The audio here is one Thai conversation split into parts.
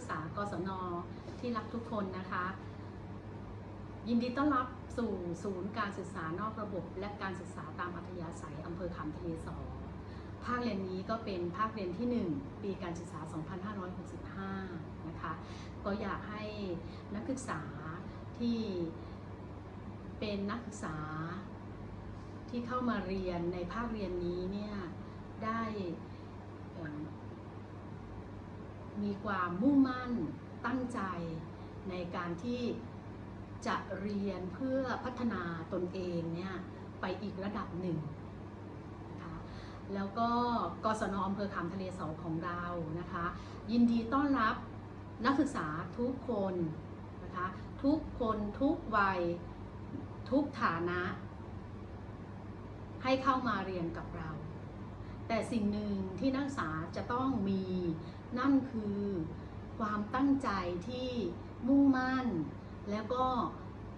วัสดีนักศึกษากศนที่รักทุกคนนะคะ ยินดีต้อนรับสู่ศูนย์การศึกษานอกระบบ และการศึกษาตามอัธยาศัยอำเภอขามทะเลสอภาคเรียนนี้ก็เป็นภาคเรียนที่ 1 ปีการศึกษา 2565 นะคะ ก็อยากให้นักศึกษาที่เป็นนักศึกษาที่เข้ามาเรียนในภาคเรียนนี้เนี่ยได้ มีความมุ่งมั่นตั้งใจในการที่จะเรียนเพื่อพัฒนาตนเองเนี่ยไปอีกระดับหนึ่งนะคะแล้วก็กศนอำเภอขามทะเลสอของเรานะคะ ยินดีต้อนรับนักศึกษาทุกคนนะคะทุกคนทุกวัยทุกฐานะ ให้เข้ามาเรียนกับเรา แต่สิ่งหนึ่งที่นักศึกษาจะต้องมี นั่นคือความตั้งใจที่มุ่งมั่น แล้วก็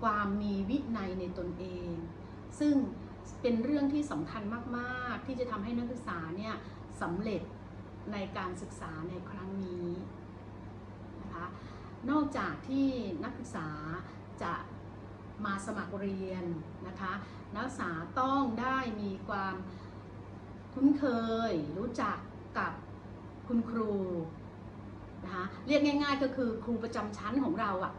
ความมีวินัยในตนเอง ซึ่งเป็นเรื่องที่สำคัญมากๆ ที่จะทำให้นักศึกษาเนี่ยสำเร็จในการศึกษาในครั้งนี้นะคะนอกจากที่นักศึกษาจะมาสมัครเรียนนะคะ นักศึกษาต้องได้มีความคุ้นเคยรู้จักกับ คุณครูนะคะเรียกง่าย ๆ ก็คือครูประจำชั้นของเราอะ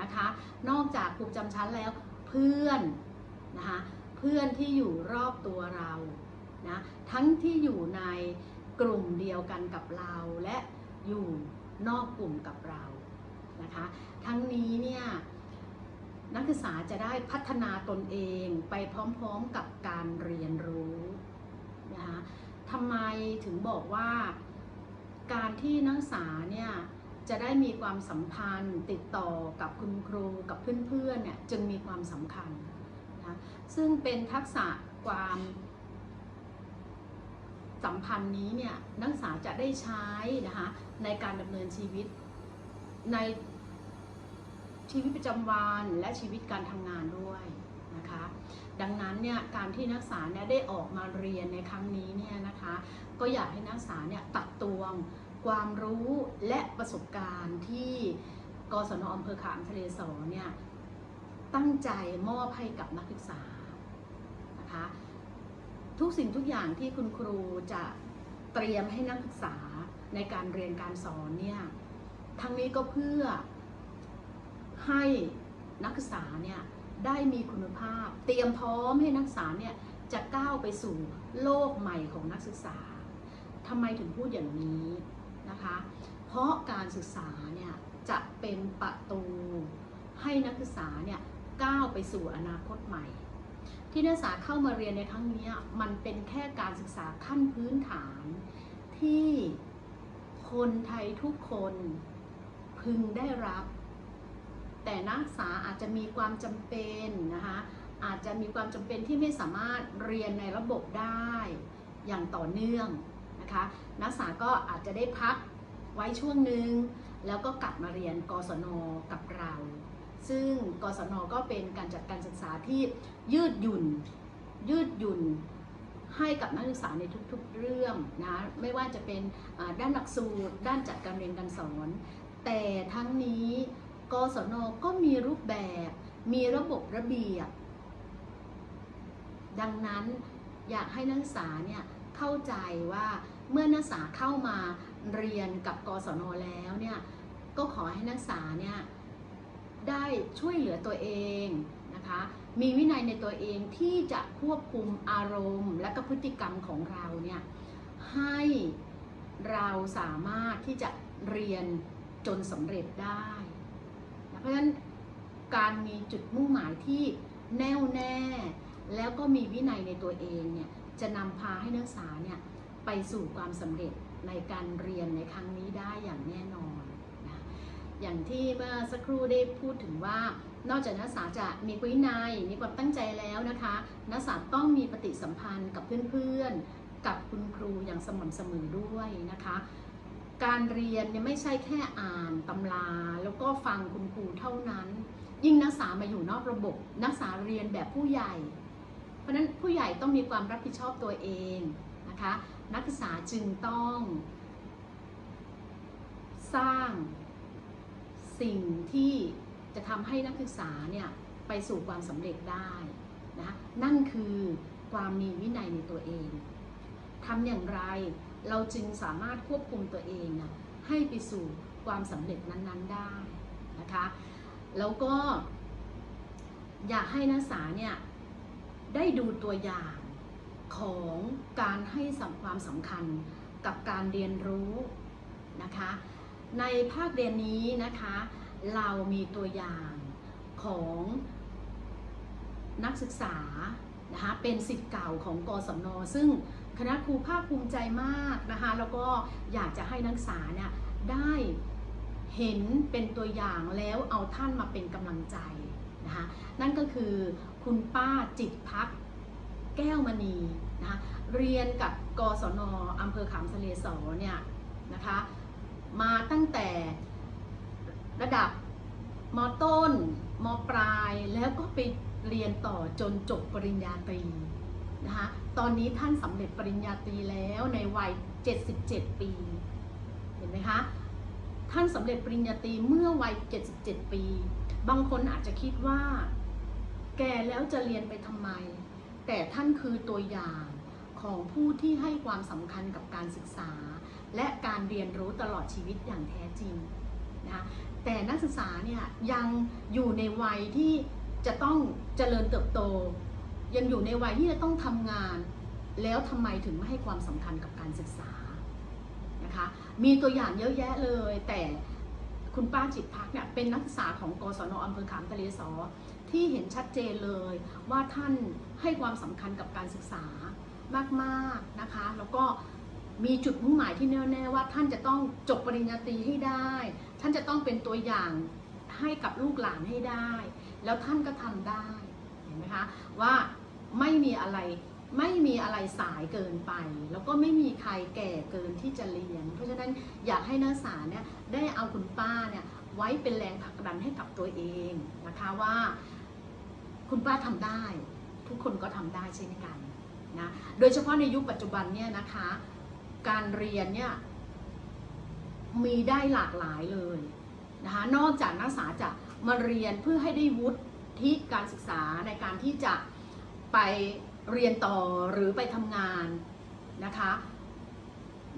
นะคะ นอกจากครูประจำชั้นแล้วเพื่อนนะคะเพื่อนที่อยู่รอบตัวเรานะทั้งที่อยู่ในกลุ่มเดียวกันกับเราและอยู่นอกกลุ่มกับเรานะคะ ทั้งนี้เนี่ยนักศึกษาจะได้พัฒนาตนเองไปพร้อมๆกับการเรียนรู้นะคะทำไมถึงบอกว่า การที่นักศึกษาเนี่ยจะได้มีความสัมพันธ์ติดต่อกับคุณครูกับเพื่อนๆเนี่ยจึงมีความสำคัญนะคะซึ่งเป็นทักษะความสัมพันธ์นี้เนี่ยนักศึกษาจะได้ใช้นะคะในการดำเนินชีวิตในชีวิตประจำวันและชีวิตการทำงานด้วย นะคะ ดังนั้นเนี่ยการที่นักศึกษาเนี่ยได้ออกมาเรียนในครั้งนี้เนี่ยนะคะก็อยากให้นักศึกษาเนี่ยตักตวงความรู้และประสบการณ์ที่กศนอำเภอขามทะเลสอเนี่ยตั้งใจมอบให้กับนักศึกษานะคะทุกสิ่งทุกอย่างที่คุณครูจะเตรียมให้นักศึกษาในการเรียนการสอนเนี่ยทั้งนี้ก็เพื่อให้นักศึกษาเนี่ย ได้มีคุณภาพ เตรียมพร้อมให้นักศึกษาเนี่ยจะก้าวไปสู่โลกใหม่ของนักศึกษาทำไมถึงพูดอย่างนี้นะคะ เพราะการศึกษาเนี่ยจะเป็นประตูให้นักศึกษาเนี่ยก้าวไปสู่อนาคตใหม่ ที่นักศึกษาเข้ามาเรียนในครั้งนี้มันเป็นแค่การศึกษาขั้นพื้นฐาน ที่คนไทยทุกคนพึงได้รับ แต่นักศึกษาอาจจะมีความจำเป็นนะคะอาจจะมีความจำเป็นที่ไม่สามารถเรียนในระบบได้อย่างต่อเนื่องนะคะนักศึกษาก็อาจจะได้พักไว้ช่วงหนึ่งแล้วก็กลับมาเรียนกศนกับเรา ซึ่งกศนก็เป็นการจัดการศึกษาที่ยืดหยุ่น ยืดหยุ่นให้กับนักศึกษาในทุกๆเรื่องนะไม่ว่าจะเป็นด้านหลักสูตร ด้านจัดการเรียนการสอน แต่ทั้งนี้ กศนก็มีรูปแบบ มีระบบระเบียบ ดังนั้นอยากให้นักศึกษาเนี่ยเข้าใจว่าเมื่อนักศึกษาเข้ามาเรียนกับกศนแล้วเนี่ยก็ขอให้นักศึกษาเนี่ยได้ช่วยเหลือตัวเองนะคะมีวินัยในตัวเองที่จะควบคุมอารมณ์ และก็พฤติกรรมของเราเนี่ยให้เราสามารถที่จะเรียนจนสำเร็จได้ ราะฉะนั้นการมีจุดมุ่งหมายที่แน่วแน่ แล้วก็มีวินัยในตัวเองเนี่ยจะนำพาให้นักศึกษาเนี่ยไปสู่ความสำเร็จในการเรียนในครั้งนี้ได้อย่างแน่นอนนะอย่างที่เมื่อสักครู่ได้พูดถึงว่า นอกจากนักศึกษาจะมีวินัยมีความตั้งใจแล้วนะคะ นักศึกษาต้องมีปฏิสัมพันธ์กับเพื่อนๆ กับคุณครูอย่างสม่ำเสมอด้วยนะคะ การเรียนเนี่ยไม่ใช่แค่อ่านตำรา แล้วก็ฟังคุณครูเท่านั้น ยิ่งนักศึกษามาอยู่นอกระบบ นักศึกษาเรียนแบบผู้ใหญ่ เพราะนั้นผู้ใหญ่ต้องมีความรับผิดชอบตัวเองนะคะนักศึกษาจึงต้อง สร้างสิ่งที่จะทำให้นักศึกษาเนี่ยไปสู่ความสำเร็จได้นะนั่นคือความมีวินัยในตัวเองทำอย่างไร เราจึงสามารถควบคุมตัวเองนะให้ไปสู่ความสำเร็จนั้นๆได้นะคะ แล้วก็อยากให้นักศึกษาเนี่ยได้ดูตัวอย่างของการให้ความสำคัญกับการเรียนรู้นะคะ ในภาคเรียนนี้นะคะ เรามีตัวอย่างของนักศึกษานะคะเป็นสิทธิ์เก่าของกศนซึ่ง คณะครูภาคภูมิใจมากนะคะ แล้วก็อยากจะให้นักศึกษาเนี่ยได้เห็นเป็นตัวอย่างแล้วเอาท่านมาเป็นกำลังใจนะคะนั่นก็คือคุณป้าจิตพักแก้วมณีนะคะเรียนกับกศนอำเภอขามทะเลสอเนี่ยนะคะมาตั้งแต่ระดับมต้นมปลายแล้วก็ไปเรียนต่อจนจบปริญญาตรี นะคะตอนนี้ท่านสำเร็จปริญญาตรีแล้วในวัย 77 ปี เห็นไหมคะ ท่านสำเร็จปริญญาตรีเมื่อวัย 77 ปี บางคนอาจจะคิดว่า แก่แล้วจะเรียนไปทำไม แต่ท่านคือตัวอย่างของผู้ที่ให้ความสำคัญกับการศึกษา และการเรียนรู้ตลอดชีวิตอย่างแท้จริงนะแต่นักศึกษาเนี่ยยังอยู่ในวัยที่จะต้องเจริญเติบโต ยังอยู่ในวัยที่จะต้องทำงาน แล้วทำไมถึงไม่ให้ความสำคัญกับการศึกษานะคะมีตัวอย่างเยอะแยะเลย แต่คุณป้าจิตพักเนี่ยเป็นนักศึกษาของกศนอำเภอขามทะเลสอที่เห็นชัดเจนเลยว่าท่านให้ความสำคัญกับการศึกษามากๆนะคะ แล้วก็มีจุดมุ่งหมายที่แน่วแน่ว่าท่านจะต้องจบปริญญาตรีให้ได้ ท่านจะต้องเป็นตัวอย่างให้กับลูกหลานให้ได้ แล้วท่านก็ทำได้เห็นไหมคะว่า ไม่มีอะไรไม่มีอะไรสายเกินไป แล้วก็ไม่มีใครแก่เกินที่จะเรียนเพราะฉะนั้นอยากให้นักศึกษาเนี่ยได้เอาคุณป้าเนี่ยไว้เป็นแรงผลักดันให้กับตัวเองนะคะว่า คุณป้าทำได้ ทุกคนก็ทำได้เช่นกันนะโดยเฉพาะในยุคปัจจุบันเนี่ยนะคะ การเรียนเนี่ยมีได้หลากหลายเลยนะคะนอกจากนักศึกษาจะมาเรียนเพื่อให้ได้วุฒิการศึกษาในการที่จะ ไปเรียนต่อหรือไปทำงานนะคะ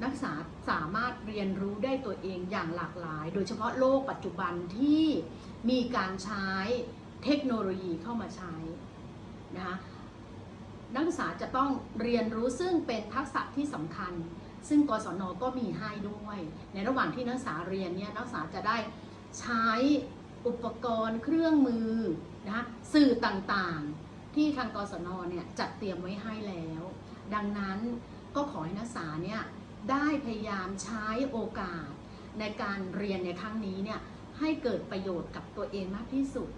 นักศึกษาสามารถเรียนรู้ได้ตัวเองอย่างหลากหลาย โดยเฉพาะโลกปัจจุบันที่มีการใช้เทคโนโลยีเข้ามาใช้นะคะนักศึกษาจะต้องเรียนรู้ซึ่งเป็นทักษะที่สำคัญ ซึ่งกศนก็มีให้ด้วย ในระหว่างที่นักศึกษาเรียนเนี่ยนักศึกษาจะได้ใช้อุปกรณ์เครื่องมือนะคะสื่อต่างๆ ที่ทางกศนเนี่ยจัดเตรียมไว้ให้แล้ว ดังนั้นก็ขอให้นักศึกษาเนี่ยได้พยายามใช้โอกาสในการเรียนในครั้งนี้เนี่ยให้เกิดประโยชน์กับตัวเองมากที่สุด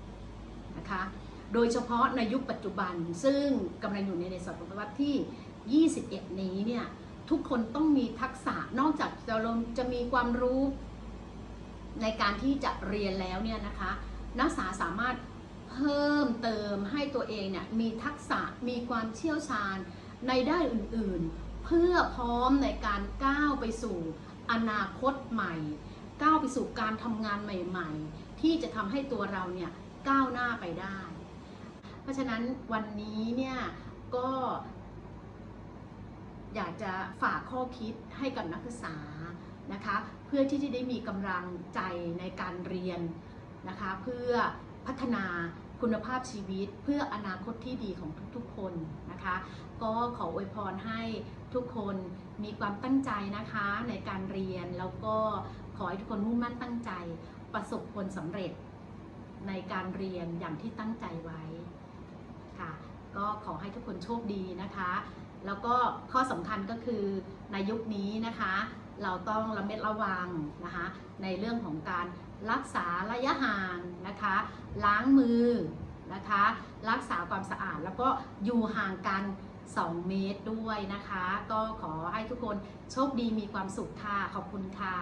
นะคะ โดยเฉพาะในยุคปัจจุบันซึ่งกำลังอยู่ในในศตวรรษที่ 21 นี้เนี่ยทุกคนต้องมีทักษะนอกจากจะลงจะมีความรู้ในการที่จะเรียนแล้วเนี่ยนะคะ นักศึกษาสามารถ เพิ่มเติมให้ตัวเองเนี่ยมีทักษะมีความเชี่ยวชาญในด้านอื่นๆ เพื่อพร้อมในการก้าวไปสู่อนาคตใหม่ ก้าวไปสู่การทำงานใหม่ๆ ที่จะทำให้ตัวเราเนี่ยก้าวหน้าไปได้ เพราะฉะนั้นวันนี้เนี่ยก็อยากจะฝากข้อคิดให้กับนักศึกษานะคะ เพื่อที่จะได้มีกำลังใจในการเรียนนะคะ เพื่อ พัฒนาคุณภาพชีวิตเพื่ออนาคตที่ดีของทุกๆคนนะคะ ก็ขออวยพรให้ทุกคนมีความตั้งใจนะคะในการเรียนแล้วก็ขอให้ทุกคนมุ่งมั่นตั้งใจ ประสบผลสำเร็จในการเรียนอย่างที่ตั้งใจไว้ค่ะ ก็ขอให้ทุกคนโชคดีนะคะ แล้วก็ข้อสำคัญก็คือในยุคนี้นะคะ เราต้องระมัดระวังนะคะในเรื่องของการ รักษาระยะห่างนะคะ ล้างมือนะคะ รักษาความสะอาดแล้วก็อยู่ห่างกัน 2 เมตรด้วยนะคะ ก็ขอให้ทุกคนโชคดีมีความสุขค่ะ ขอบคุณค่ะ